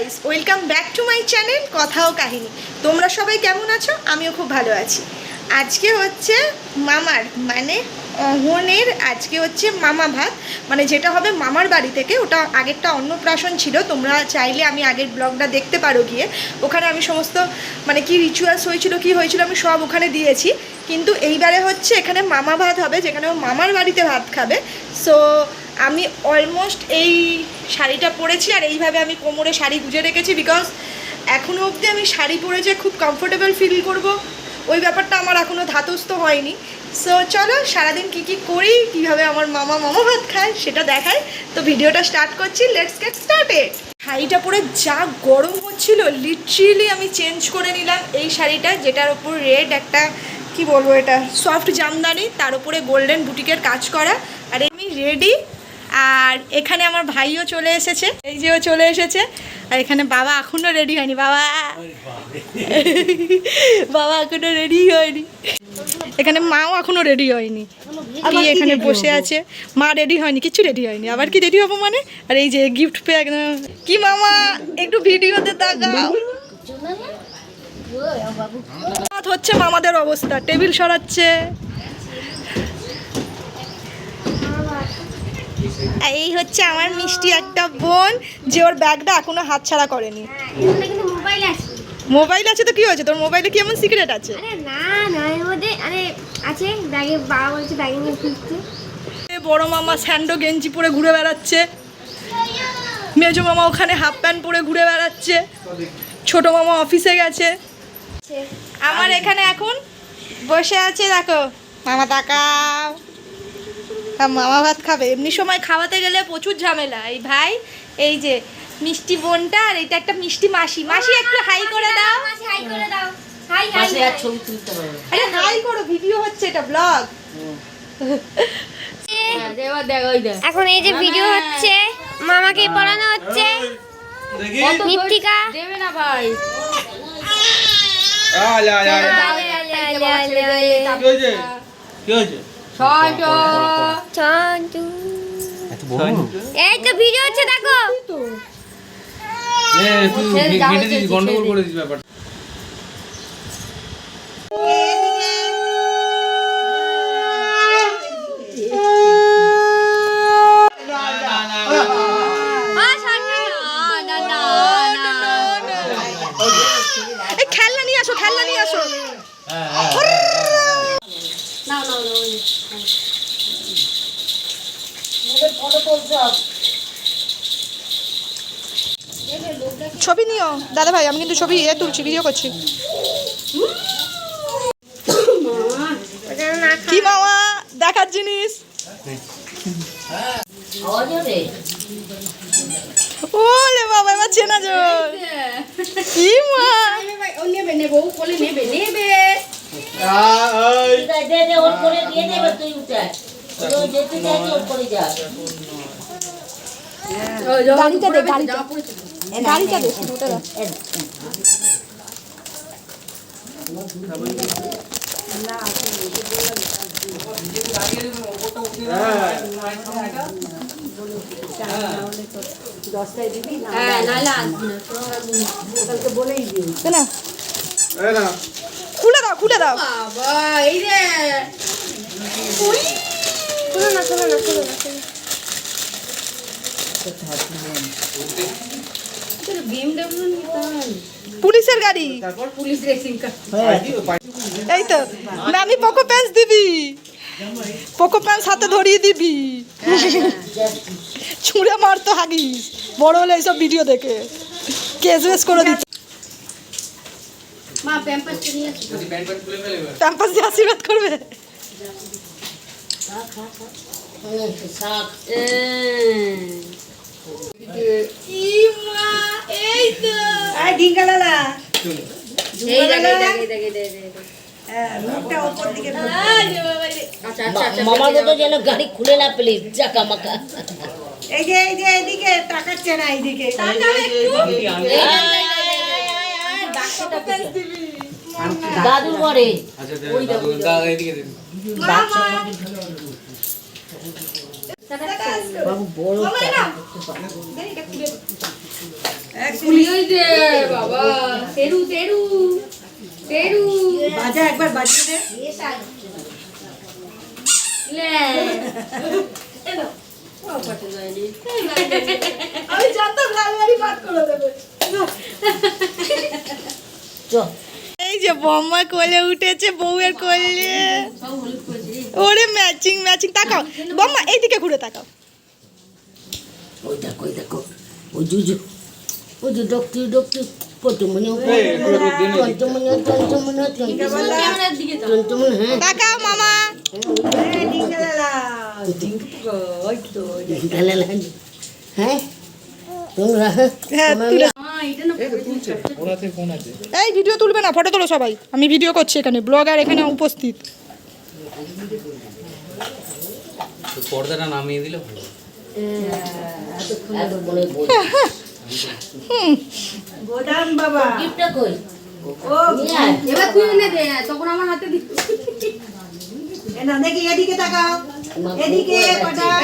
Guys welcome back to my channel কথা ও কাহিনী তোমরা সবাই কেমন আছো? আমিও খুব ভালো আছি। আজকে হচ্ছে মামার মানে অহনের আজকে হচ্ছে মামা ভাত। মানে যেটা হবে মামার বাড়ি থেকে, ওটা আগেরটা অন্নপ্রাশন ছিল, তোমরা চাইলে আমি আগের ব্লগটা দেখতে পারো গিয়ে। ওখানে আমি সমস্ত মানে কি রিচুয়ালস হয়েছিল, কি হয়েছিল, আমি সব ওখানে দিয়েছি। কিন্তু এইবারে হচ্ছে এখানে মামা ভাত হবে, যেখানে ও মামার বাড়িতে ভাত খাবে। সো আমি অলমোস্ট এই শাড়িটা পরেছি আর এইভাবে আমি কোমরে শাড়ি গুজে রেখেছি বিকজ এখনও অবধি আমি শাড়ি পরে যে খুব কমফোর্টেবল ফিল করব। ওই ব্যাপারটা আমার এখনও ধাতস্থ হয়নি। সো চলো সারাদিন কি কি করি, কীভাবে আমার মামা মামা ভাত খায় সেটা দেখায় তো ভিডিওটা স্টার্ট করছি লেটস গেট স্টার্টেড শাড়িটা পরে যা গরম হচ্ছিল লিটারেলি আমি চেঞ্জ করে নিলাম এই শাড়িটা, যেটার ওপর রেড একটা, কি বলব এটা সফট জামদানি, তার উপরে গোল্ডেন বুটিকের কাজ করা। আর আমি রেডি আর এখানে আমার ভাইও চলে এসেছে এই যে ও চলে এসেছে আর এখানে বাবা এখনও রেডি হয়নি বাবা। বাবা এখনও রেডি হয়নি। এখানে মাও এখনও রেডি হয়নি। কি এখানে বসে আছে। মা রেডি হয়নি কিছু রেডি হয়নি। আবার কি রেডি হব মানে? আর এই যে গিফট পেয়ে একদম কি মামা? একটু ভিডিওতে তাকাও। হচ্ছে মামাদের অবস্থা। টেবিল সরাচ্ছে। এই হচ্ছে আমার মিষ্টি একটা বোন যে ওর ব্যাগটা এখনও হাতছাড়া করেনি। মোবাইল আছে। তো কি হয়েছে? তোর মোবাইলে কি এমন সিক্রেট আছে? না না আরে আছে ব্যাগে বাবা বলছে ব্যাগে নিয়ে ফিরতে। বড় মামা স্যান্ডো গেঞ্জি পরে ঘুরে বেড়াচ্ছে। মেজো মামা ওখানে হাফ প্যান্ট পরে ঘুরে বেড়াচ্ছে। ছোট মামা অফিসে গেছে। আমার এখানে এখন বসে আছে দেখো। মামা তাকাও। মামা ভাত খাবে এমনি সময় খাওয়াতে গেলে প্রচুর ঝামেলা এই ভাই এই যে মিষ্টি বোনটা আর এটা একটা মিষ্টি মাসি মাসি একটু হাই করে দাও হাই করে দাও হাই হাই ছবি তুলতে হবে আরে হাই করো ভিডিও হচ্ছে এটা ব্লগ হ্যাঁ, দেওয়া দেখ ওই দেখ এখন এই যে ভিডিও হচ্ছে মামাকে পড়ানো হচ্ছে মৃত্তিকা দেবে না ভাই লে, লে, লে, লে। এই তো ভিডিও হচ্ছে দেখো। গন্ডগোল করে দিস ব্যাপারটা ও সন্টু না না না এই খেলনা নিয়ে আসো খেলনা নিয়ে আসো নাও নাও নাও ওই। ছবি নিও। দাদা ভাই আমি কিন্তু ছবি এ তুলছি ভিডিও করছি। কি মামা? দেখার জিনিস। ওলে বাবা এবার চেনা জল কি মা? দে দে ওর করে দিয়ে দেবে তুই উঠে গাড়িটা দে গাড়িটা গাড়িটা দে। হ্যাঁ নাইলে আসবি না দে না এ না খুলে দাও খুলে দাও শোনো না শোনো না শোনো না শোনো পুলিশের গাড়ি। এই তো আমি পোকো প্যান্স দিবি। পোকো প্যান্স হাতে ধরিয়ে দিবি। ছুঁড়ে মারতো হাগিস। বড় হলে এইসব ভিডিও দেখে। কেস বেস করে দিচ্ছে। প্যাম্পাস দিয়ে আশীর্বাদ করবে। এই তো এই দেখে দেখে দেখে দেখে আচ্ছা আচ্ছা আচ্ছা মামা দুটো যেন গাড়ি খুলে না প্লিজ চাকা মাকা এই যে এই যে এদিকে তাকাচ্ছে না এইদিকে দাদুর ঘরে আচ্ছা দে, দাদু, দাদা। এদিকে দে। বাবু বড় বাবা তেরু তেরু তেরু। বাজা একবার বাজিয়ে দে। আমি জানতাম লাল গাড়ি পাঠ করে দেবে। চ। এই যে বম্মা কোলে উঠেছে বউয়ের কোলে। ওরে ম্যাচিং ম্যাচিং তাকাও। বম্মা এইদিকে ঘুরে তাকাও। ওই দেখো ওই দেখো। ওই জুজু ওই যে ডক্টর ডক্টর হ্যাঁ। তাকাও মামা। হ্যাঁ তোমরা হ্যাঁ, এই ভিডিও তুলবে না ফটো তোলো সবাই। আমি ভিডিও করছি এখানে ব্লগার এখানে উপস্থিত। পর্দাটা নামিয়ে দিলে? ভালো এত বল গোদাম বাবা। গিফটটা কই? ও এবার তুই এনে দে তখন আমার হাতে দি না দেখি এদিকে তাকাও। এদিকে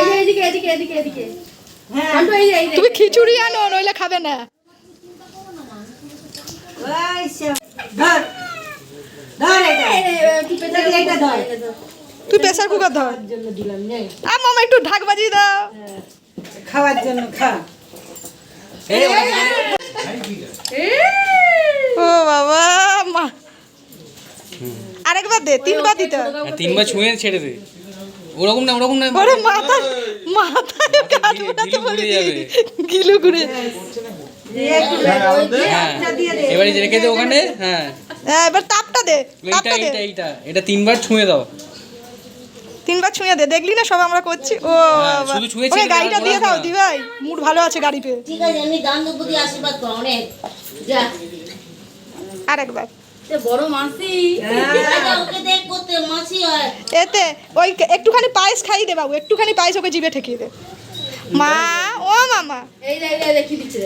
এই এদিকে এদিকে এদিকে এদিকে। হ্যাঁ। আন্টু এই যে এই যে তুমি খিচুড়ি আনো নইলে খাবে না ওই সব। ধর ধর এটা দেখি এটা ধর তুই প্রেসার কুকার ধর জন্য আর মামা একটু ঢাক বাজিয়ে দাও খাওয়ার জন্য খা ও বাবা মা আরেকবার দে তিনবার দিতে তিনবার ছুঁয়ে ছেড়ে দে ওরকম না ওরকম না ওরে মাথা মাথায় কাজ গিলু বলে যাবে। গিলু ঘুরে হ্যাঁ হাতটা দিয়ে দে। এবারে রেখে দে ওখানে হ্যাঁ। হ্যাঁ এবার তাপটা দে এইটা তাপটা দে। এইটা এইটা। এটা তিনবার ছুঁয়ে দাও। তিনবার ছুঁয়ে দে দেখলি না সব আমরা করছি? ও হ্যাঁ, শুধু ছুঁয়ে ওরে ছেড়ে গাড়িটা দিয়ে দাও দি ভাই মুড ভালো আছে গাড়ি পেয়ে ঠিক আছে এমনি দান আশীর্বাদ কর অনেক। যা। আরেকবার। সে বড় মাসি। আরে ওকে দেখ করতে মাছি হয়। এতে ওই একটুখানি পায়েস খাইয়ে দে বাবু একটুখানি পায়েস ওকে জিভে ঠেকিয়ে দে। মা ও মামা। এই দেখি দিচ্ছে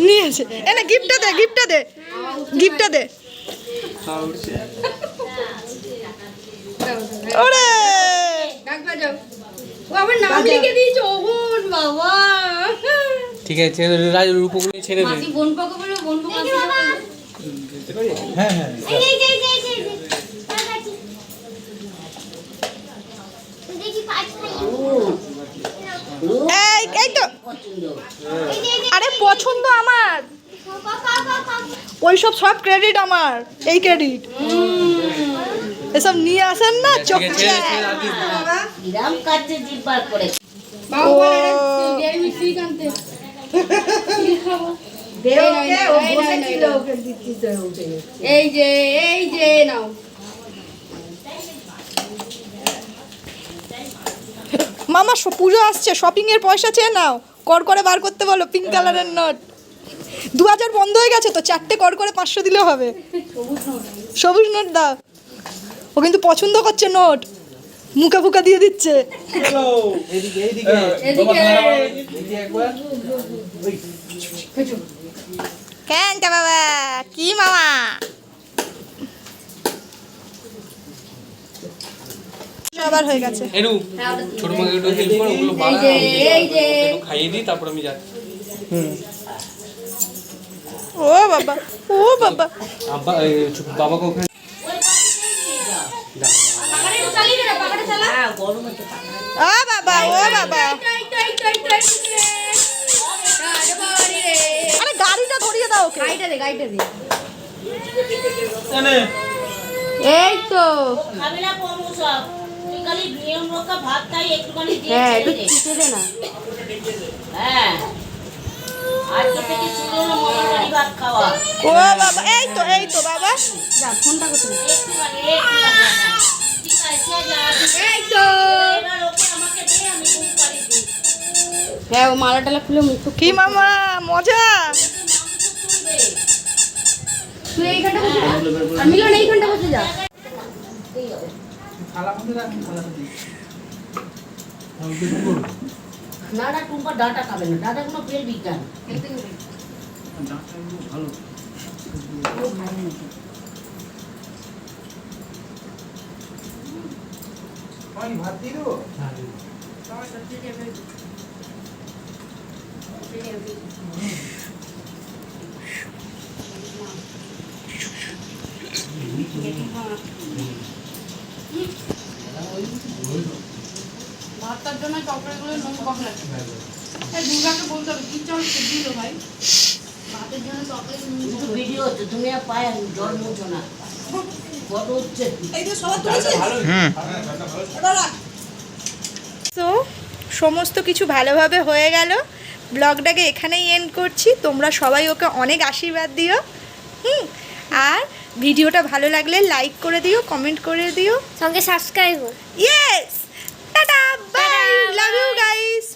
নিয়েছে এ না গিফটটা দে গিফটটা দে। গিফটটা ওরে! ঠিক আছে রাজ রূপগুলো ছেড়ে দে। হ্যাঁ হ্যাঁ। এই এই তো। আরে পছন্দ আমার। ওইসব সব ক্রেডিট আমার। এই ক্রেডিট এসব নিয়ে আসেন না চোখ আছে ছেড়ে দে, ছেড়ে দে, আর কি? কিরাম কাটছে জিভ বার করে বাবু বলে ডেয়ারি মিষ্টি কানতে দে ওকে, ও এই নাও, এই নাও, বসেছিল, এই নাও। ওকে দিচ্ছিস তো উঠে গেছে। এই যে এই যে নাও মামা পুজো আসছে শপিং এর পয়সা চেয়ে নাও। কর করে বার করতে বলো পিঙ্ক কালারের নোট দু হাজার বন্ধ হয়ে গেছে তো, চারটে কর করে পাঁচশো দিলেও হবে। সবুজ নোট দাও। ও কিন্তু পছন্দ করছে নোট মুখে ফুকা দিয়ে দিচ্ছে। কেন বাবা। কি মামা? আবার হয়ে গেছে। এরু ছোট মাকে একটু হেল্প করো ওগুলো এই বাড়া যে এই যে। একটু খাইয়ে দিই তারপর আমি যাচ্ছি। ও বাবা ও বাবা। আব্বা গরমে তো ও বাবা ও বাবা। আরে বাবা গাড়িটা ধরিয়ে দাও ওকে। গাইটা দে গাইটা দে এই তো। খাবে না কম সব তুই খালি নিয়ম রক্ষা ভাত খাই একটুখানি দিয়ে হ্যাঁ একটু চিটে দে না। হ্যাঁ। আজকে থেকে শুরু হলো মামার বাড়ি ভাত খাওয়া। ও বাবা এই তো এই তো বাবা। যা ফোনটা করতে এই তো। হ্যাঁ ও মালা টালা খুলে মুখ কি মামা মজা? তুই এইখানটা বসে যা। মিলন এইখানটা বসে যা। না না টুম্পা ডাটা খাবে না। ডাটা কোনো প্রিয় বিজ্ঞান। ভাত দিয়ে দেবো ভাতটার জন্য চকলেটগুলো নুন কম লাগে এই দুর্গাকে বলতে হবে কি চল দিল ভাই। ভাতের জন্য চকলেট নুন ভিডিও হচ্ছে তুমি আর পায়ে জল মুছো না। ফটো উঠছে তো সমস্ত কিছু ভালোভাবে হয়ে গেল। ব্লগটাকে এখানেই এন্ড করছি। তোমরা সবাই ওকে অনেক আশীর্বাদ দিও। হুম। আর ভিডিওটা ভালো লাগলে লাইক করে দিও কমেন্ট করে দিও। সঙ্গে subscribe yes tata! Bye love you guys